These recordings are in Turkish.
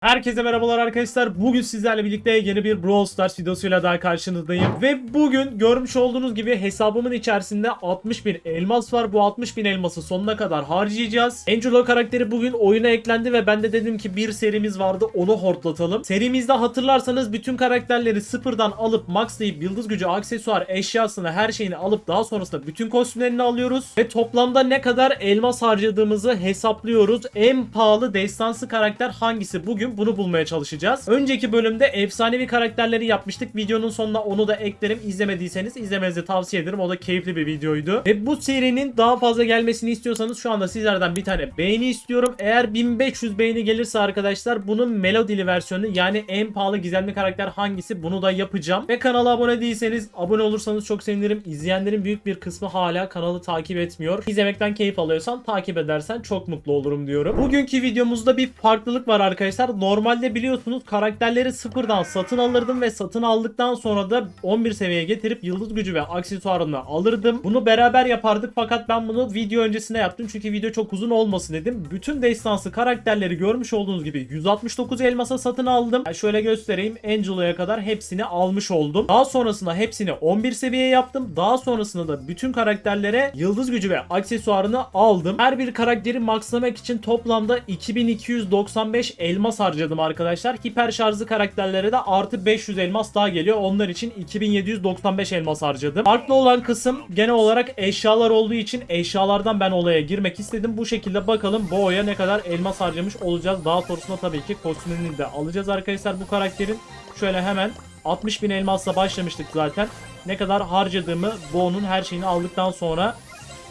Herkese merhabalar arkadaşlar. Bugün sizlerle birlikte yeni bir Brawl Stars videosuyla daha karşınızdayım. Ve bugün görmüş olduğunuz gibi hesabımın içerisinde 60 bin elmas var. Bu 60 bin elması sonuna kadar harcayacağız. Angelo karakteri bugün oyuna eklendi ve ben de dedim ki bir serimiz vardı onu hortlatalım. Serimizde hatırlarsanız bütün karakterleri sıfırdan alıp maxlayıp yıldız gücü, aksesuar, eşyasını her şeyini alıp daha sonrasında bütün kostümlerini alıyoruz. Ve toplamda ne kadar elmas harcadığımızı hesaplıyoruz. En pahalı destansı karakter hangisi? Bugün bunu bulmaya çalışacağız. Önceki bölümde efsanevi karakterleri yapmıştık. Videonun sonuna onu da eklerim. İzlemediyseniz izlemenizi tavsiye ederim. O da keyifli bir videoydu. Ve bu serinin daha fazla gelmesini istiyorsanız şu anda sizlerden bir tane beğeni istiyorum. Eğer 1500 beğeni gelirse arkadaşlar bunun melodili versiyonu yani en pahalı gizemli karakter hangisi bunu da yapacağım. Ve kanala abone değilseniz abone olursanız çok sevinirim. İzleyenlerin büyük bir kısmı hala kanalı takip etmiyor. İzlemekten keyif alıyorsan takip edersen çok mutlu olurum diyorum. Bugünkü videomuzda bir farklılık var arkadaşlar. Normalde biliyorsunuz karakterleri sıfırdan satın alırdım ve satın aldıktan sonra da 11 seviyeye getirip yıldız gücü ve aksesuarını alırdım. Bunu beraber yapardık fakat ben bunu video öncesinde yaptım çünkü video çok uzun olmasın dedim. Bütün destansı karakterleri görmüş olduğunuz gibi 169 elmasa satın aldım. Yani şöyle göstereyim. Angelo'ya kadar hepsini almış oldum. Daha sonrasında hepsini 11 seviyeye yaptım. Daha sonrasında da bütün karakterlere yıldız gücü ve aksesuarını aldım. Her bir karakteri maxlamak için toplamda 2295 elmas harcadım arkadaşlar. Hiper şarjlı karakterlere de artı 500 elmas daha geliyor. Onlar için 2795 elmas harcadım. Farklı olan kısım genel olarak eşyalar olduğu için eşyalardan ben olaya girmek istedim. Bu şekilde bakalım bu oya ne kadar elmas harcamış olacağız. Daha sonrasında tabii ki kostümünü de alacağız arkadaşlar bu karakterin. Şöyle hemen 60 bin elmasla başlamıştık zaten. Ne kadar harcadığımı Bo'nun her şeyini aldıktan sonra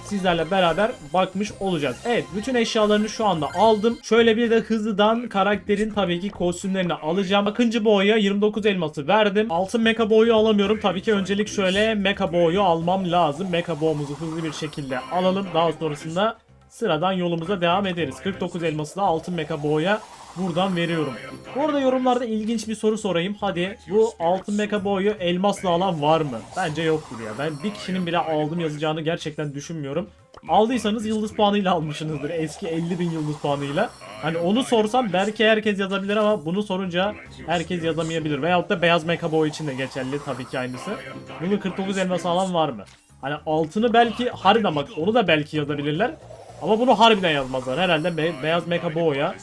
sizlerle beraber bakmış olacağız. Evet bütün eşyalarını şu anda aldım. Şöyle bir de hızlıdan karakterin tabii ki kostümlerini alacağım. Akıncı boğaya 29 elması verdim. Altın mecha boğu alamıyorum. Tabii ki öncelik şöyle mecha boğu almam lazım. Mecha boğumuzu hızlı bir şekilde alalım. Daha sonrasında sıradan yolumuza devam ederiz. 49 elması da altın mecha boğaya buradan veriyorum. Bu arada yorumlarda ilginç bir soru sorayım. Hadi bu altın mecha boyu elmasla alan var mı? Bence yoktur ya. Ben bir kişinin bile aldım yazacağını gerçekten düşünmüyorum. Aldıysanız yıldız puanıyla almışsınızdır. Eski 50 bin yıldız puanıyla. Hani onu sorsam belki herkes yazabilir ama bunu sorunca herkes yazamayabilir. Veyahut da beyaz mecha boy için de geçerli tabii ki aynısı. Bunu 49 elmas alan var mı? Hani altını belki harbiden bak onu da belki yazabilirler. Ama bunu harbiden yazmazlar. Herhalde be- beyaz mecha boğaya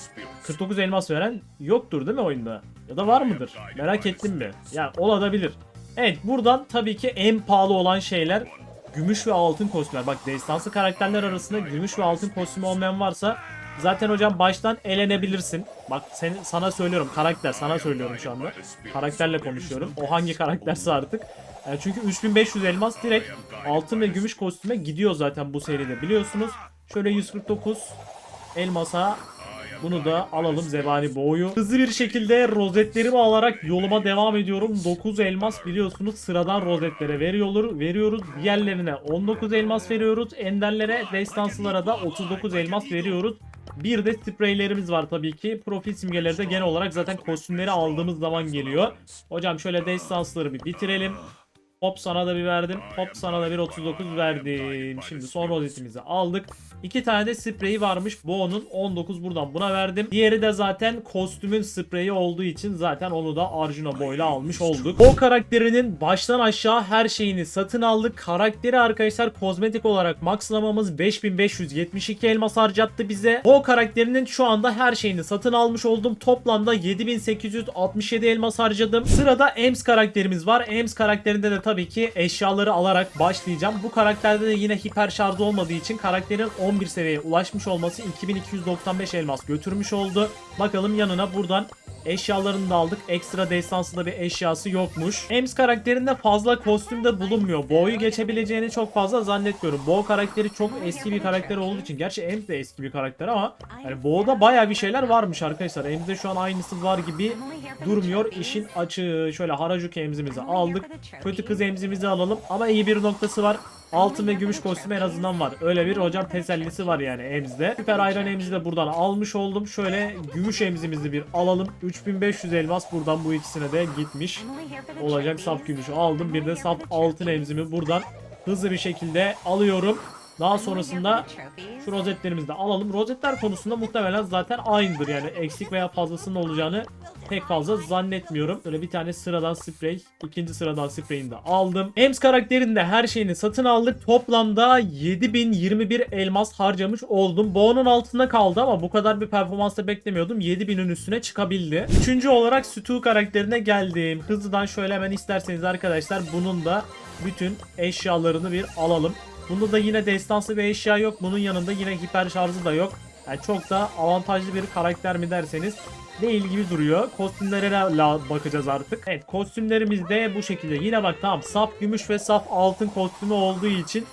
49 elmas veren yoktur değil mi oyunda? Ya da var mıdır? Merak ettim mi? Yani olabilir. Evet buradan tabii ki en pahalı olan şeyler gümüş ve altın kostümler. Bak destansı karakterler arasında gümüş ve altın kostümü olmayan varsa zaten hocam baştan elenebilirsin. Bak seni, sana söylüyorum karakter sana söylüyorum şu anda. Karakterle konuşuyorum. O hangi karakterse artık. Yani çünkü 3500 elmas direkt altın ve gümüş kostüme gidiyor zaten bu seride biliyorsunuz. Şöyle 149 elmasa bunu da alalım zebani boğuyu. Hızlı bir şekilde rozetlerimi alarak yoluma devam ediyorum. 9 elmas biliyorsunuz sıradan rozetlere veriyoruz. veriyoruz. Diğerlerine 19 elmas veriyoruz. Enderlere, destansılara da 39 elmas veriyoruz. Bir de spreylerimiz var tabii ki. Profil simgeleri de genel olarak zaten kostümleri aldığımız zaman geliyor. Hocam şöyle destansları bir bitirelim. Hop sana da bir verdim. Hop sana da bir 39 verdim. Şimdi son rozetimizi aldık. İki tane de spreyi varmış. Bu onun 19 buradan buna verdim. Diğeri de zaten kostümün spreyi olduğu için zaten onu da Arjuna boyla almış olduk. O karakterinin baştan aşağı her şeyini satın aldık. Karakteri arkadaşlar kozmetik olarak maxlamamız 5572 elmas harcattı bize. O karakterinin şu anda her şeyini satın almış oldum. Toplamda 7867 elmas harcadım. Sırada Ems karakterimiz var. Ems karakterinde de tabii ki eşyaları alarak başlayacağım. Bu karakterde de yine hiper şarj olmadığı için karakterin 11 seviyeye ulaşmış olması 2295 elmas götürmüş oldu. Bakalım yanına buradan eşyalarını da aldık. Ekstra destansı da bir eşyası yokmuş. Ems karakterinde fazla kostüm de bulunmuyor. Bo'yu geçebileceğini çok fazla zannetmiyorum. Bo karakteri çok eski bir karakter olduğu için. Gerçi Ems de eski bir karakter ama yani Bo'da baya bir şeyler varmış arkadaşlar. Ems'de şu an aynısı var gibi durmuyor. İşin açığı. Şöyle Harajuku emzimizi aldık. Kötü kız emzimizi alalım. Ama iyi bir noktası var. Altın ve gümüş kostümü en azından var. Öyle bir hocam tesellisi var yani emzide. Süper ayran emzi de buradan almış oldum. Şöyle gümüş emzimizi bir alalım. 3500 elmas buradan bu ikisine de gitmiş. Olacak saf gümüşü aldım. Bir de saf altın emzimi buradan hızlı bir şekilde alıyorum. Daha sonrasında şu rozetlerimizi de alalım. Rozetler konusunda muhtemelen zaten aynıdır. Yani eksik veya fazlasının olacağını pek fazla zannetmiyorum. Böyle bir tane sıradan sprey. ikinci sıradan spreyini de aldım. Ems karakterinde her şeyini satın aldık. Toplamda 7021 elmas harcamış oldum. Onun altında kaldı ama bu kadar bir performans da beklemiyordum. 7000'in üstüne çıkabildi. Üçüncü olarak Stu karakterine geldim. Hızlıdan şöyle hemen isterseniz arkadaşlar bunun da bütün eşyalarını bir alalım. Bunda da yine destansı bir eşya yok. Bunun yanında yine hiper şarjı da yok. Yani çok da avantajlı bir karakter mi derseniz değil gibi duruyor. Kostümlere la bakacağız artık. Evet kostümlerimiz de bu şekilde. Yine bak tamam saf gümüş ve saf altın kostümü olduğu için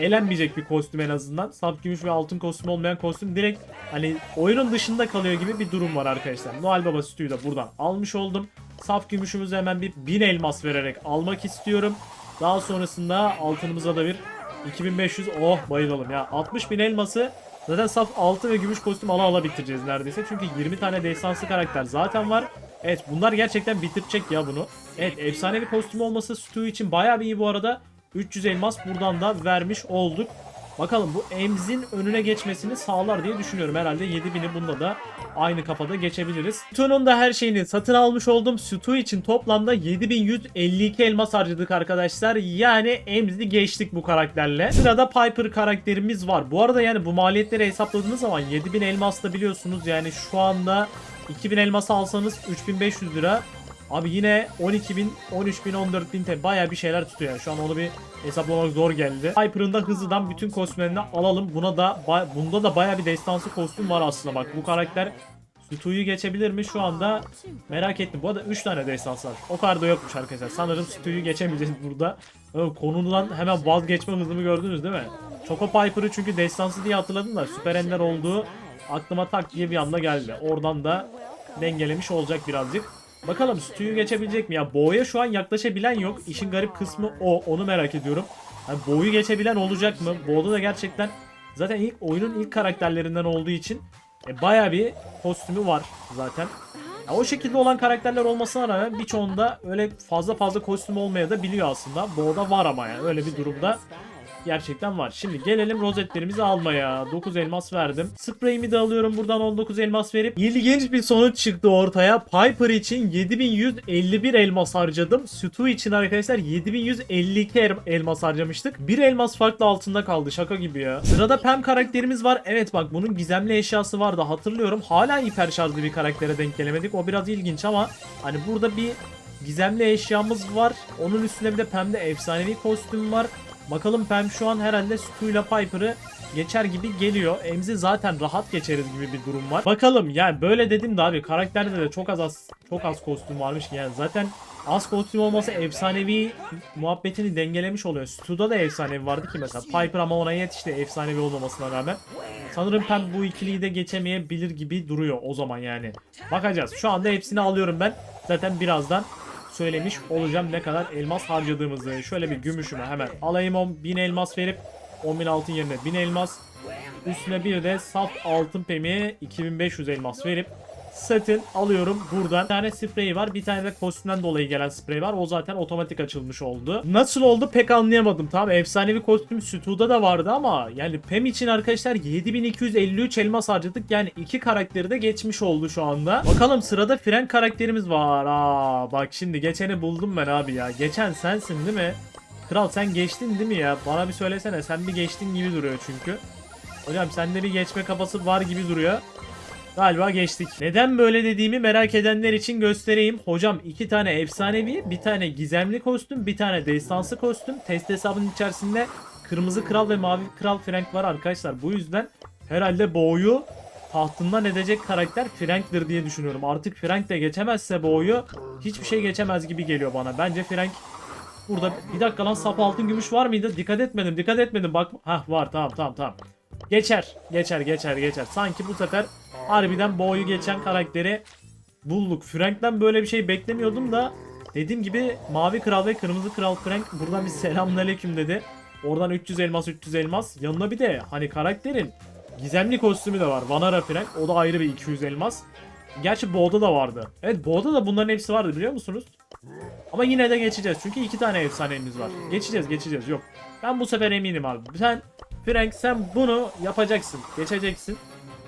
elenmeyecek bir kostüm en azından. Saf gümüş ve altın kostüm olmayan kostüm direkt hani oyunun dışında kalıyor gibi bir durum var arkadaşlar. Noel Baba sütüyü de buradan almış oldum. Saf gümüşümüzü hemen bir 1000 elmas vererek almak istiyorum. Daha sonrasında altınımıza da bir 2500 oh bayılalım ya. 60 bin elması. Zaten saf altı ve gümüş kostüm ala ala bitireceğiz neredeyse. Çünkü 20 tane destansı karakter zaten var. Evet bunlar gerçekten bitirecek ya bunu. Evet efsanevi kostüm olması Stu için baya bir iyi bu arada. 300 elmas buradan da vermiş olduk Bakalım bu Emz'in önüne geçmesini sağlar diye düşünüyorum. Herhalde 7000'i bunda da aynı kafada geçebiliriz. Stu'nun da her şeyini satın almış oldum. Stu için toplamda 7152 elmas harcadık arkadaşlar. Yani Emz'i geçtik bu karakterle. Sırada Piper karakterimiz var. Bu arada yani bu maliyetleri hesapladığınız zaman 7000 elmas da biliyorsunuz. Yani şu anda 2000 elmas alsanız 3500 lira. Abi yine 12.000, 13.000, 14.000 TL baya bir şeyler tutuyor yani. Şu an onu bir hesaplamak zor geldi. Piper'ın da hızlıdan bütün kostümlerini alalım. Buna da bunda da baya bir destansı kostüm var aslında bak. Bu karakter Stu'yu geçebilir mi şu anda merak ettim. Bu arada 3 tane destans var. O kadar da yokmuş arkadaşlar. Sanırım Stu'yu geçemeyeceğiz burada. Konudan hemen vazgeçme hızımı gördünüz değil mi? Choco Piper'ı çünkü destansı diye hatırladım da Süper Ender olduğu aklıma tak diye bir anda geldi. Oradan da dengelemiş olacak birazcık. Bakalım Stu'yu geçebilecek mi ya? Bo'ya şu an yaklaşabilen yok. İşin garip kısmı o. Onu merak ediyorum. Yani Bo'yu geçebilen olacak mı? Bo'da da gerçekten zaten ilk oyunun ilk karakterlerinden olduğu için e, baya bir kostümü var zaten. Ya o şekilde olan karakterler olmasına rağmen birçoğunda öyle fazla fazla kostüm olmaya da biliyor aslında. Bo'da var ama yani öyle bir durumda gerçekten var. Şimdi gelelim rozetlerimizi almaya. 9 elmas verdim. Spreyimi de alıyorum buradan 19 elmas verip. İlginç bir sonuç çıktı ortaya. Piper için 7151 elmas harcadım. Stu için arkadaşlar 7152 el- elmas harcamıştık. Bir elmas farklı altında kaldı. Şaka gibi ya. Sırada Pam karakterimiz var. Evet bak bunun gizemli eşyası vardı hatırlıyorum. Hala hiper şarjlı bir karaktere denk gelemedik. O biraz ilginç ama hani burada bir gizemli eşyamız var. Onun üstüne bir de Pam'de efsanevi kostüm var. Bakalım Pam şu an herhalde Stu ile Piper'ı geçer gibi geliyor. Emzi zaten rahat geçeriz gibi bir durum var. Bakalım yani böyle dedim de abi karakterde de çok az, az çok az kostüm varmış yani zaten az kostüm olması efsanevi muhabbetini dengelemiş oluyor. Stu'da da efsanevi vardı ki mesela Piper ama ona yetişti efsanevi olmamasına rağmen. Sanırım Pam bu ikiliyi de geçemeyebilir gibi duruyor o zaman yani. Bakacağız. Şu anda hepsini alıyorum ben. Zaten birazdan söylemiş olacağım ne kadar elmas harcadığımızı. Şöyle bir gümüşümü hemen alayım 10 1000 elmas verip 10.000 altın yerine 1000 elmas. Üstüne bir de saf altın pemiğe 2500 elmas verip satın alıyorum buradan. Bir tane sprey var. Bir tane de kostümden dolayı gelen sprey var. O zaten otomatik açılmış oldu. Nasıl oldu pek anlayamadım. Tamam efsanevi kostüm Stu'da da vardı ama yani Pem için arkadaşlar 7253 elmas harcadık. Yani iki karakteri de geçmiş oldu şu anda. Bakalım sırada Fren karakterimiz var. Aa bak şimdi geçeni buldum ben abi ya. Geçen sensin değil mi? Kral sen geçtin değil mi ya? Bana bir söylesene. Sen bir geçtin gibi duruyor çünkü. Hocam sende bir geçme kafası var gibi duruyor. Galiba geçtik. Neden böyle dediğimi merak edenler için göstereyim. Hocam iki tane efsanevi, bir tane gizemli kostüm, bir tane destansı kostüm. Test hesabının içerisinde kırmızı kral ve mavi kral Frank var arkadaşlar. Bu yüzden herhalde Bo'yu tahtından edecek karakter Frank'tir diye düşünüyorum. Artık Frank de geçemezse Bo'yu hiçbir şey geçemez gibi geliyor bana. Bence Frank burada bir dakika lan sap altın gümüş var mıydı? Dikkat etmedim dikkat etmedim bak. Hah var tamam tamam tamam. Geçer geçer geçer geçer. Sanki bu sefer harbiden boyu geçen karakteri bulduk. Frank'ten böyle bir şey beklemiyordum da dediğim gibi Mavi Kral ve Kırmızı Kral Frank buradan bir selamünaleyküm dedi. Oradan 300 elmas 300 elmas. Yanına bir de hani karakterin gizemli kostümü de var. Vanara Frank. O da ayrı bir 200 elmas. Gerçi Bo'da da vardı. Evet Bo'da da bunların hepsi vardı biliyor musunuz? Ama yine de geçeceğiz. Çünkü iki tane efsanemiz var. Geçeceğiz geçeceğiz. Yok. Ben bu sefer eminim abi. Sen Frank sen bunu yapacaksın. Geçeceksin.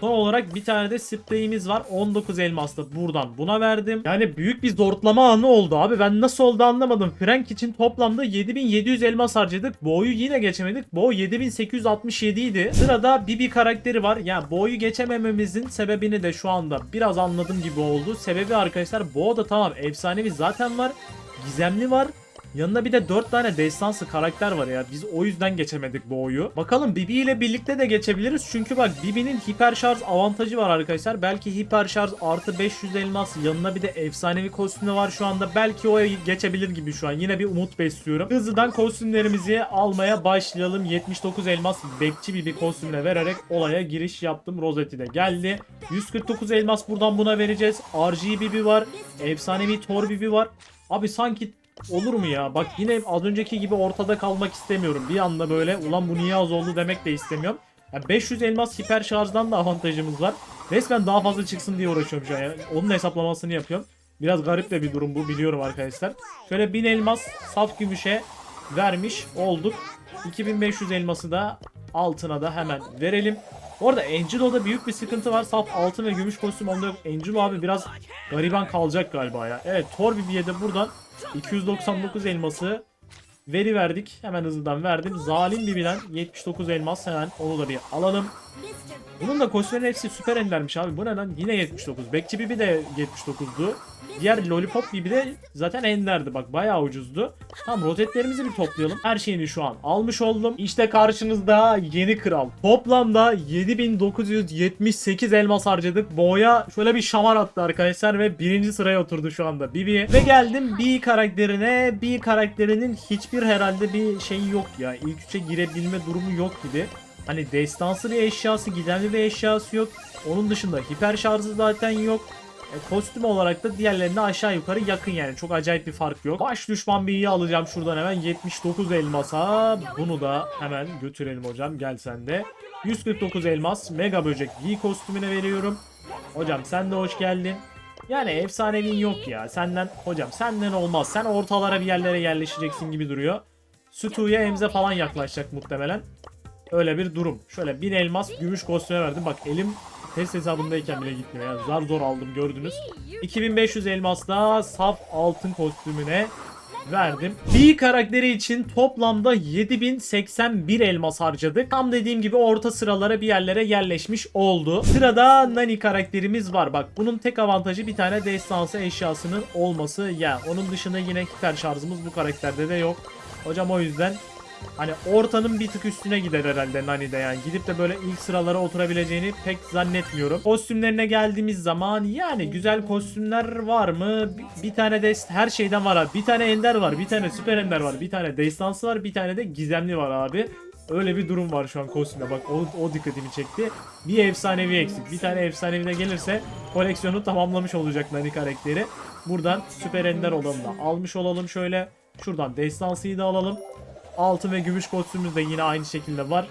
Son olarak bir tane de spreyimiz var. 19 elmasla buradan buna verdim. Yani büyük bir zortlama anı oldu abi. Ben nasıl oldu anlamadım. Frank için toplamda 7700 elmas harcadık. Boğ'u yine geçemedik. Boğ 7867 idi. Sırada Bibi karakteri var. Yani Boğ'u geçemememizin sebebini de şu anda biraz anladım gibi oldu. Sebebi arkadaşlar Boğ da tamam efsanevi zaten var. Gizemli var. Yanında bir de 4 tane destansı karakter var ya. Biz o yüzden geçemedik bu oyu. Bakalım Bibi ile birlikte de geçebiliriz. Çünkü bak Bibi'nin hiper şarj avantajı var arkadaşlar. Belki hiper şarj artı 500 elmas yanına bir de efsanevi kostümü var şu anda. Belki o geçebilir gibi şu an. Yine bir umut besliyorum. Hızlıdan kostümlerimizi almaya başlayalım. 79 elmas bekçi Bibi kostümüne vererek olaya giriş yaptım. Rozeti de geldi. 149 elmas buradan buna vereceğiz. RG Bibi var. Efsanevi Thor Bibi var. Abi sanki Olur mu ya? Bak yine az önceki gibi ortada kalmak istemiyorum. Bir anda böyle ulan bu niye az oldu demek de istemiyorum. Ya 500 elmas hiper şarjdan da avantajımız var. Resmen daha fazla çıksın diye uğraşıyorum şu an. Yani onun hesaplamasını yapıyorum. Biraz garip de bir durum bu biliyorum arkadaşlar. Şöyle 1000 elmas saf gümüşe vermiş olduk. 2500 elması da altına da hemen verelim. Bu arada Angelo'da büyük bir sıkıntı var. Saf altın ve gümüş kostüm onda yok. Angelo abi biraz gariban kalacak galiba ya. Evet Thor Bibi'ye de buradan 299 elması veri verdik. Hemen hızlıdan verdim. Zalim Bibi'den 79 elmas hemen onu da bir alalım. Bunun da kostümlerin hepsi süper endermiş abi. Bu ne lan? Yine 79. Bekçi Bibi de 79'du. Diğer Lollipop Bibi de zaten enderdi. Bak bayağı ucuzdu. Tamam rozetlerimizi bir toplayalım. Her şeyini şu an almış oldum. İşte karşınızda yeni kral. Toplamda 7978 elmas harcadık. Boğa'ya şöyle bir şamar attı arkadaşlar ve birinci sıraya oturdu şu anda Bibi'ye. Ve geldim B karakterine. B karakterinin hiçbir herhalde bir şeyi yok ya. İlk üçe girebilme durumu yok gibi. Hani destansı bir eşyası, gizemli bir eşyası yok. Onun dışında hiper şarjı zaten yok. E, kostüm olarak da diğerlerine aşağı yukarı yakın yani. Çok acayip bir fark yok. Baş düşman B'yi alacağım şuradan hemen 79 elmasa. Bunu da hemen götürelim hocam. Gel sen de. 149 elmas. Mega böcek giy kostümüne veriyorum. Hocam sen de hoş geldin. Yani efsanevin yok ya. Senden hocam senden olmaz. Sen ortalara bir yerlere yerleşeceksin gibi duruyor. Sütu'ya emze falan yaklaşacak muhtemelen. Öyle bir durum. Şöyle bir elmas gümüş kostüme verdim. Bak elim test hesabındayken bile gitmiyor. ya. zar zor aldım gördünüz. 2500 elmas da saf altın kostümüne verdim. Bir karakteri için toplamda 7081 elmas harcadık. Tam dediğim gibi orta sıralara bir yerlere yerleşmiş oldu. Sırada Nani karakterimiz var. Bak bunun tek avantajı bir tane destansı eşyasının olması. Ya onun dışında yine hiper şarjımız bu karakterde de yok. Hocam o yüzden Hani ortanın bir tık üstüne gider herhalde Nani'de yani. Gidip de böyle ilk sıralara oturabileceğini pek zannetmiyorum. Kostümlerine geldiğimiz zaman yani güzel kostümler var mı? Bir, bir tane de her şeyden var abi. Bir tane ender var, bir tane süper ender var, bir tane destansı var, bir tane de gizemli var abi. Öyle bir durum var şu an kostümde. Bak o, o dikkatimi çekti. Bir efsanevi eksik. Bir tane efsanevi de gelirse koleksiyonu tamamlamış olacak Nani karakteri. Buradan süper ender olanı da almış olalım şöyle. Şuradan destansıyı da alalım. Altın ve gümüş kostümümüz de yine aynı şekilde var.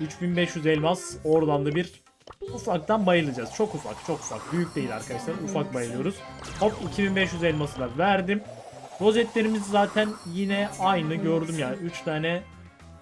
3500 elmas. Oradan da bir ufaktan bayılacağız. Çok ufak, çok ufak. Büyük değil arkadaşlar. Ufak bayılıyoruz. Hop 2500 elması da verdim. Rozetlerimiz zaten yine aynı gördüm yani. 3 tane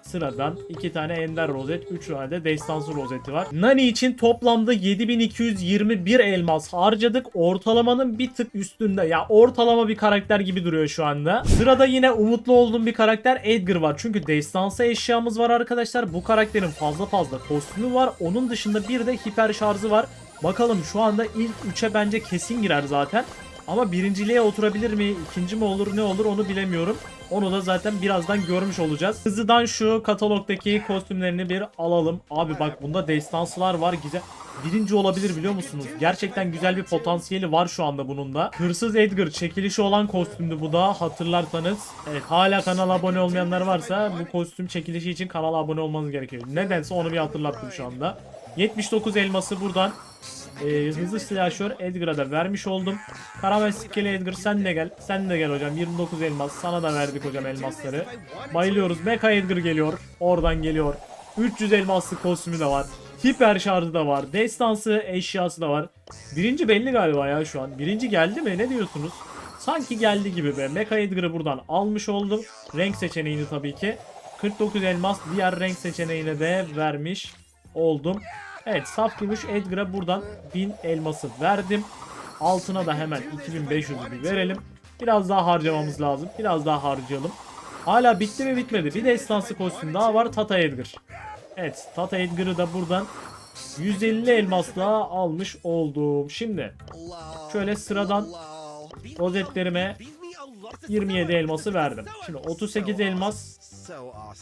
sıradan 2 tane ender rozet, 3 tane de destansı rozeti var. Nani için toplamda 7221 elmas harcadık. Ortalamanın bir tık üstünde. Ya ortalama bir karakter gibi duruyor şu anda. Sırada yine umutlu olduğum bir karakter Edgar var. Çünkü destansı eşyamız var arkadaşlar. Bu karakterin fazla fazla kostümü var. Onun dışında bir de hiper şarjı var. Bakalım şu anda ilk 3'e bence kesin girer zaten. Ama birinciliğe oturabilir mi, ikinci mi olur ne olur onu bilemiyorum. Onu da zaten birazdan görmüş olacağız. Hızlıdan şu katalogdaki kostümlerini bir alalım. Abi bak bunda destansılar var güzel. Birinci olabilir biliyor musunuz? Gerçekten güzel bir potansiyeli var şu anda bunun da. Hırsız Edgar çekilişi olan kostümdü bu da hatırlarsanız. Evet hala kanala abone olmayanlar varsa bu kostüm çekilişi için kanala abone olmanız gerekiyor. Nedense onu bir hatırlattım şu anda. 79 elması buradan e, hızlı silahşör Edgar'a da vermiş oldum. Karamel Sikkeli Edgar sen de gel. Sen de gel hocam. 29 elmas. Sana da verdik hocam elmasları. Bayılıyoruz. Mecha Edgar geliyor. Oradan geliyor. 300 elmaslı kostümü de var. Hiper şarjı da var. Destansı eşyası da var. Birinci belli galiba ya şu an. Birinci geldi mi? Ne diyorsunuz? Sanki geldi gibi be. Mecha Edgar'ı buradan almış oldum. Renk seçeneğini tabii ki. 49 elmas diğer renk seçeneğine de vermiş oldum. Evet saf gümüş Edgar'a buradan 1000 elması verdim. Altına da hemen 2500'ü bir verelim. Biraz daha harcamamız lazım. Biraz daha harcayalım. Hala bitti mi bitmedi. Bir destansı kostüm daha var Tata Edgar. Evet Tata Edgar'ı da buradan 150 elmas daha almış oldum. Şimdi şöyle sıradan rozetlerime 27 elması verdim. Şimdi 38 elmas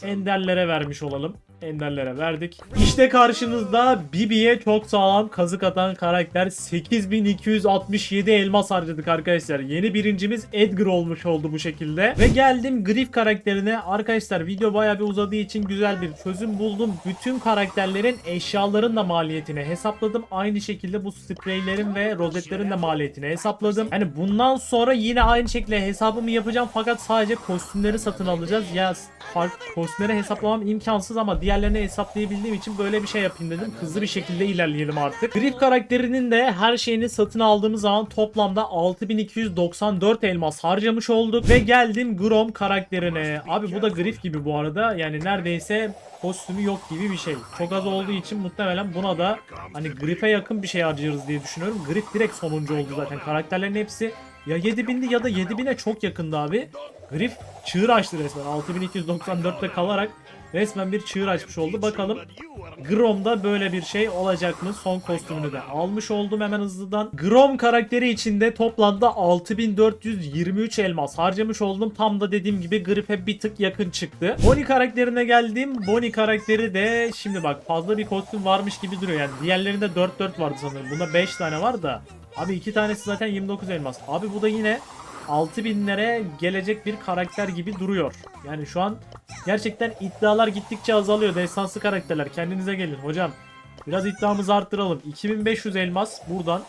Enderlere vermiş olalım. Enderlere verdik. İşte karşınızda Bibi'ye çok sağlam kazık atan karakter 8267 elmas harcadık arkadaşlar. Yeni birincimiz Edgar olmuş oldu bu şekilde. Ve geldim Griff karakterine. Arkadaşlar video bayağı bir uzadığı için güzel bir çözüm buldum. Bütün karakterlerin eşyaların da maliyetini hesapladım. Aynı şekilde bu spreylerin ve rozetlerin de maliyetini hesapladım. Hani bundan sonra yine aynı şekilde hesabımı yapacağım fakat sadece kostümleri satın alacağız. Ya fark kostümleri hesaplamam imkansız ama diğerlerini hesaplayabildiğim için böyle bir şey yapayım dedim. Hızlı bir şekilde ilerleyelim artık. Griff karakterinin de her şeyini satın aldığımız zaman toplamda 6294 elmas harcamış olduk ve geldim Grom karakterine. Abi bu da Griff gibi bu arada. Yani neredeyse kostümü yok gibi bir şey. Çok az olduğu için muhtemelen buna da hani Griff'e yakın bir şey harcarız diye düşünüyorum. Griff direkt sonuncu oldu zaten. Karakterlerin hepsi ya 7000'di ya da 7000'e çok yakındı abi. Griff çığır açtı resmen. 6294'te kalarak resmen bir çığır açmış oldu. Bakalım Grom'da böyle bir şey olacak mı? Son kostümünü de almış oldum hemen hızlıdan. Grom karakteri içinde toplamda 6423 elmas harcamış oldum. Tam da dediğim gibi Griff'e bir tık yakın çıktı. Bonnie karakterine geldim. Bonnie karakteri de şimdi bak fazla bir kostüm varmış gibi duruyor. Yani diğerlerinde 4-4 vardı sanırım. Bunda 5 tane var da. Abi iki tanesi zaten 29 elmas. Abi bu da yine 6000'lere gelecek bir karakter gibi duruyor. Yani şu an gerçekten iddialar gittikçe azalıyor. Destansı karakterler kendinize gelin hocam. Biraz iddiamızı arttıralım. 2500 elmas buradan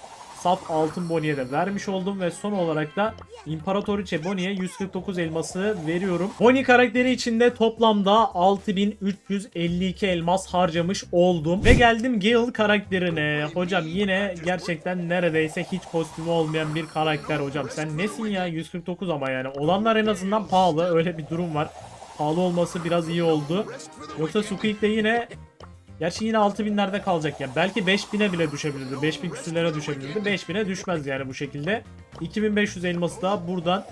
saf altın Bonnie'ye de vermiş oldum ve son olarak da İmparatoriçe Bonnie'ye 149 elması veriyorum. Bonnie karakteri içinde toplamda 6352 elmas harcamış oldum. Ve geldim Gale karakterine. Hocam yine gerçekten neredeyse hiç kostümü olmayan bir karakter hocam. Sen nesin ya 149 ama yani. Olanlar en azından pahalı öyle bir durum var. Pahalı olması biraz iyi oldu. Yoksa Squeak de yine Gerçi yine 6000'lerde kalacak yani. Belki 5000'e bile düşebilirdi. 5000 küsürlere düşebilirdi. 5000'e düşmez yani bu şekilde. 2500 elması da buradan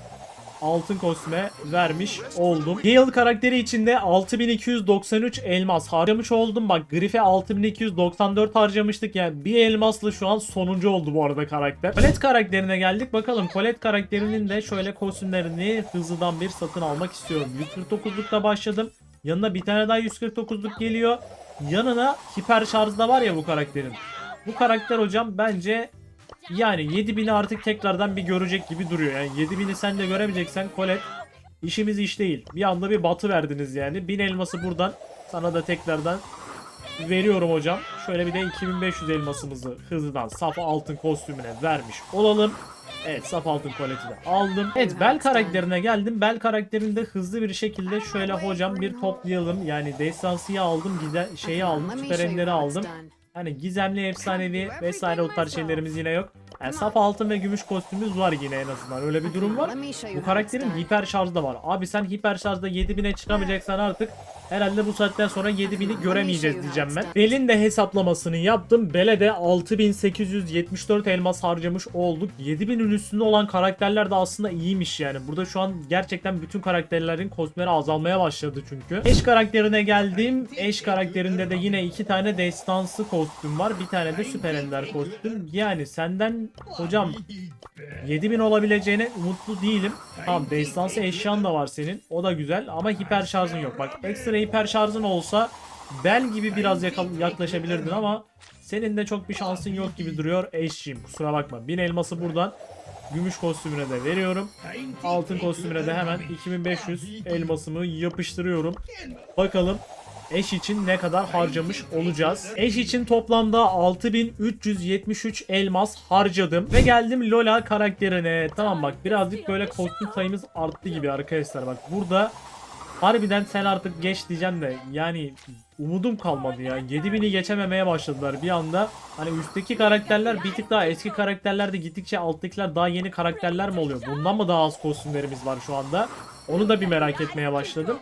altın kostüme vermiş oldum. Gale karakteri içinde 6293 elmas harcamış oldum. Bak Griff'e 6294 harcamıştık. Yani bir elmasla şu an sonuncu oldu bu arada karakter. Colette karakterine geldik. Bakalım Colette karakterinin de şöyle kostümlerini hızlıdan bir satın almak istiyorum. 149'lukta başladım. Yanına bir tane daha 149'luk geliyor. Yanına hiper şarj da var ya bu karakterin. Bu karakter hocam bence yani 7000'i artık tekrardan bir görecek gibi duruyor. Yani 7000'i sen de göremeyeceksen Colette işimiz iş değil. Bir anda bir batı verdiniz yani. 1000 elması buradan sana da tekrardan veriyorum hocam. Şöyle bir de 2500 elmasımızı hızlıdan saf altın kostümüne vermiş olalım. Evet saf altın koleti de aldım. Evet Bel karakterine geldim. Bel karakterinde hızlı bir şekilde şöyle hocam bir toplayalım. Yani destansıyı aldım, gide şeyi aldım, süper aldım. Hani gizemli, efsanevi vesaire o tarz şeylerimiz yine yok. Yani saf altın ve gümüş kostümümüz var yine en azından. Öyle bir durum var. Bu karakterin hiper şarjı da var. Abi sen hiper şarjda 7000'e çıkamayacaksan artık herhalde bu saatten sonra 7000'i göremeyeceğiz diyeceğim ben. Bel'in de hesaplamasını yaptım. Bel'e de 6874 elmas harcamış olduk. 7000'in üstünde olan karakterler de aslında iyiymiş yani. Burada şu an gerçekten bütün karakterlerin kostümleri azalmaya başladı çünkü. Eş karakterine geldim. Eş karakterinde de yine iki tane destansı kostüm var. Bir tane de süper ender kostüm. Yani senden hocam 7000 olabileceğine umutlu değilim. Tamam destansı eşyan da var senin. O da güzel ama hiper şarjın yok. Bak ekstra hiper şarjın olsa Bel gibi biraz yaklaşabilirdin ama senin de çok bir şansın yok gibi duruyor eşciğim. Kusura bakma. 1000 elması buradan gümüş kostümüne de veriyorum. Altın kostümüne de hemen 2500 elmasımı yapıştırıyorum. Bakalım Eş için ne kadar harcamış olacağız. Eş için toplamda 6373 elmas harcadım. Ve geldim Lola karakterine. Tamam bak birazcık böyle kostüm sayımız arttı gibi arkadaşlar. Bak burada harbiden sen artık geç diyeceğim de yani umudum kalmadı ya. 7000'i geçememeye başladılar bir anda. Hani üstteki karakterler bir tık daha eski karakterler de gittikçe alttakiler daha yeni karakterler mi oluyor? Bundan mı daha az kostümlerimiz var şu anda? Onu da bir merak etmeye başladım.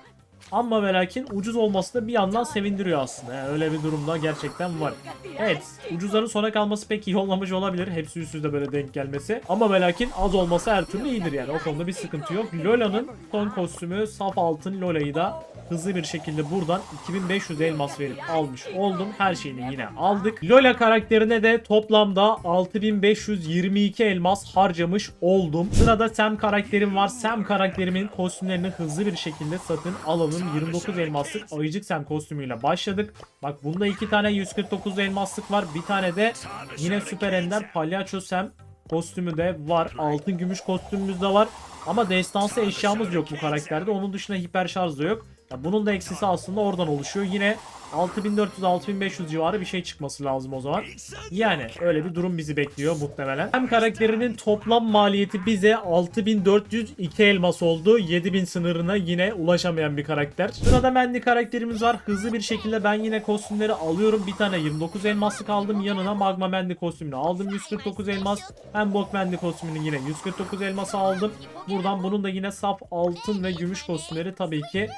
Ama ve lakin ucuz olması da bir yandan sevindiriyor aslında. Yani öyle bir durumda gerçekten var. Evet ucuzların sona kalması pek iyi olmamış olabilir. Hepsi üst üste böyle denk gelmesi. Ama ve lakin az olması her türlü iyidir yani. O konuda bir sıkıntı yok. Lola'nın son kostümü saf altın Lola'yı da hızlı bir şekilde buradan 2500 elmas verip almış oldum. Her şeyini yine aldık. Lola karakterine de toplamda 6522 elmas harcamış oldum. Sırada Sam karakterim var. Sam karakterimin kostümlerini hızlı bir şekilde satın alalım. 29 elmaslık ayıcık Sam kostümüyle başladık. Bak bunda iki tane 149 elmaslık var. Bir tane de yine süper ender palyaço Sam kostümü de var. Altın gümüş kostümümüz de var. Ama destansı eşyamız yok bu karakterde. Onun dışında hiper şarj da yok. Ya bunun da eksisi aslında oradan oluşuyor. Yine 6400-6500 civarı bir şey çıkması lazım o zaman. Yani öyle bir durum bizi bekliyor muhtemelen. Hem karakterinin toplam maliyeti bize 6402 elmas oldu. 7000 sınırına yine ulaşamayan bir karakter. Sırada Mandy karakterimiz var. Hızlı bir şekilde ben yine kostümleri alıyorum. Bir tane 29 elmaslık aldım. Yanına Magma Mandy kostümünü aldım. 149 elmas. Hem Bok Mandy kostümünü yine 149 elması aldım. Buradan bunun da yine saf altın ve gümüş kostümleri tabii ki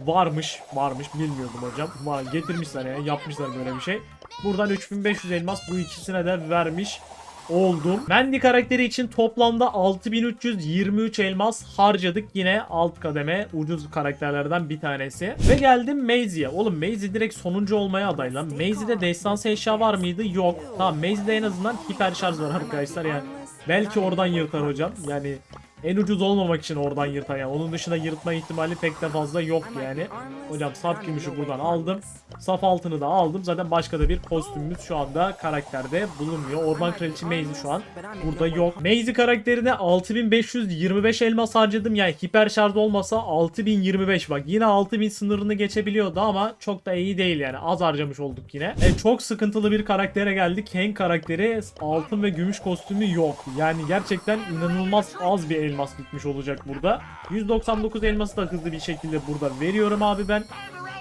varmış. Varmış bilmiyordum hocam. Var, getirmişler yani yapmışlar böyle bir şey. Buradan 3500 elmas bu ikisine de vermiş oldum. Mandy karakteri için toplamda 6323 elmas harcadık. Yine alt kademe ucuz karakterlerden bir tanesi. Ve geldim Maisie'ye. Oğlum Maisie direkt sonuncu olmaya aday lan. Maisie'de destansı eşya var mıydı? Yok. Tamam Maisie'de en azından hiper şarj var arkadaşlar yani. Belki oradan yırtar hocam. Yani en ucuz olmamak için oradan yırtar yani. Onun dışında yırtma ihtimali pek de fazla yok yani. Hocam saf gümüşü buradan aldım. Saf altını da aldım. Zaten başka da bir kostümümüz şu anda karakterde bulunmuyor. Orman Kraliçe Maisie şu an burada yok. Maisie karakterine 6525 elmas harcadım. Yani hiper şarj olmasa 6025 bak. Yine 6000 sınırını geçebiliyordu ama çok da iyi değil yani. Az harcamış olduk yine. E, çok sıkıntılı bir karaktere geldik. Hank karakteri altın ve gümüş kostümü yok. Yani gerçekten inanılmaz az bir elmas gitmiş olacak burada. 199 elması da hızlı bir şekilde burada veriyorum abi ben.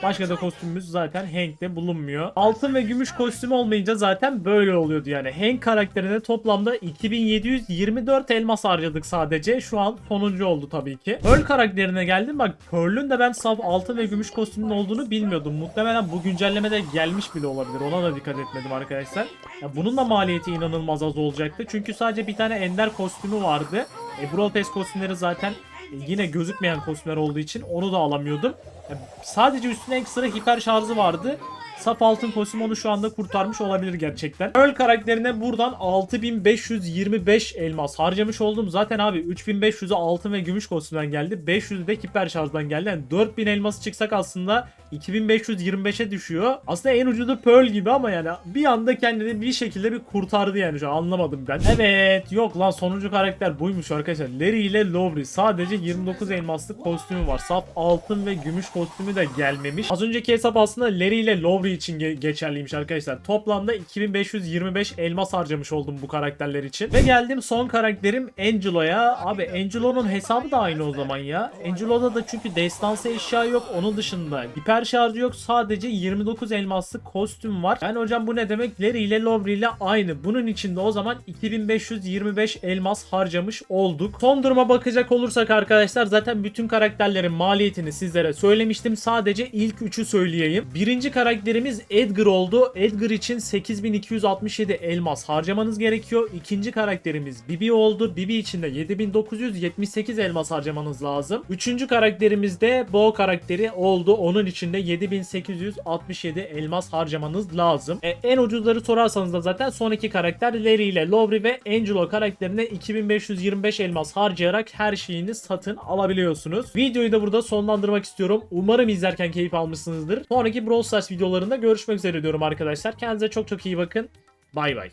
Başka da kostümümüz zaten Hank'te bulunmuyor. Altın ve gümüş kostümü olmayınca zaten böyle oluyordu yani. Hank karakterine toplamda 2724 elmas harcadık sadece. Şu an sonuncu oldu tabii ki. Pearl karakterine geldim. Bak Pearl'ün de ben saf altın ve gümüş kostümünün olduğunu bilmiyordum. Muhtemelen bu güncellemede gelmiş bile olabilir. Ona da dikkat etmedim arkadaşlar. Ya bunun da maliyeti inanılmaz az olacaktı. Çünkü sadece bir tane ender kostümü vardı. E, Brawl Pass kostümleri zaten yine gözükmeyen kostümler olduğu için onu da alamıyordum. Ya sadece üstüne ekstra hiper şarjı vardı. Saf altın kostüm onu şu anda kurtarmış olabilir gerçekten. Pearl karakterine buradan 6525 elmas harcamış oldum. Zaten abi 3500'ü altın ve gümüş kostümden geldi. 500'ü de hiper şarjdan geldi. Yani 4000 elması çıksak aslında 2525'e düşüyor. Aslında en ucuzu Pearl gibi ama yani bir anda kendini bir şekilde bir kurtardı yani şu an anlamadım ben. Evet yok lan sonuncu karakter buymuş arkadaşlar. Larry ile Lowry sadece 29 elmaslık kostümü var. Saf altın ve gümüş kostümü de gelmemiş. Az önceki hesap aslında Larry ile Lowry için ge- geçerliymiş arkadaşlar. Toplamda 2525 elmas harcamış oldum bu karakterler için. Ve geldim son karakterim Angelo'ya. Abi Angelo'nun hesabı da aynı o zaman ya. Angelo'da da çünkü destansı eşya yok. Onun dışında hiper şarjı yok. Sadece 29 elmaslık kostüm var. Yani hocam bu ne demek? Larry ile Lowry ile aynı. Bunun içinde o zaman 2525 elmas harcamış olduk. Son duruma bakacak olursak arkadaşlar zaten bütün karakterlerin maliyetini sizlere söylemiştim. Sadece ilk 3'ü söyleyeyim. Birinci karakterimiz Edgar oldu. Edgar için 8267 elmas harcamanız gerekiyor. İkinci karakterimiz Bibi oldu. Bibi için de 7978 elmas harcamanız lazım. Üçüncü karakterimiz de Bo karakteri oldu. Onun için de 7867 elmas harcamanız lazım. E, en ucuzları sorarsanız da zaten son iki karakter Larry ile Lowry ve Angelo karakterine 2525 elmas harcayarak her şeyini satın alabiliyorsunuz. Videoyu da burada sonlandırmak istiyorum. Umarım izlerken keyif almışsınızdır. Sonraki Brawl Stars videolarında görüşmek üzere diyorum arkadaşlar. Kendinize çok çok iyi bakın. Bay bay.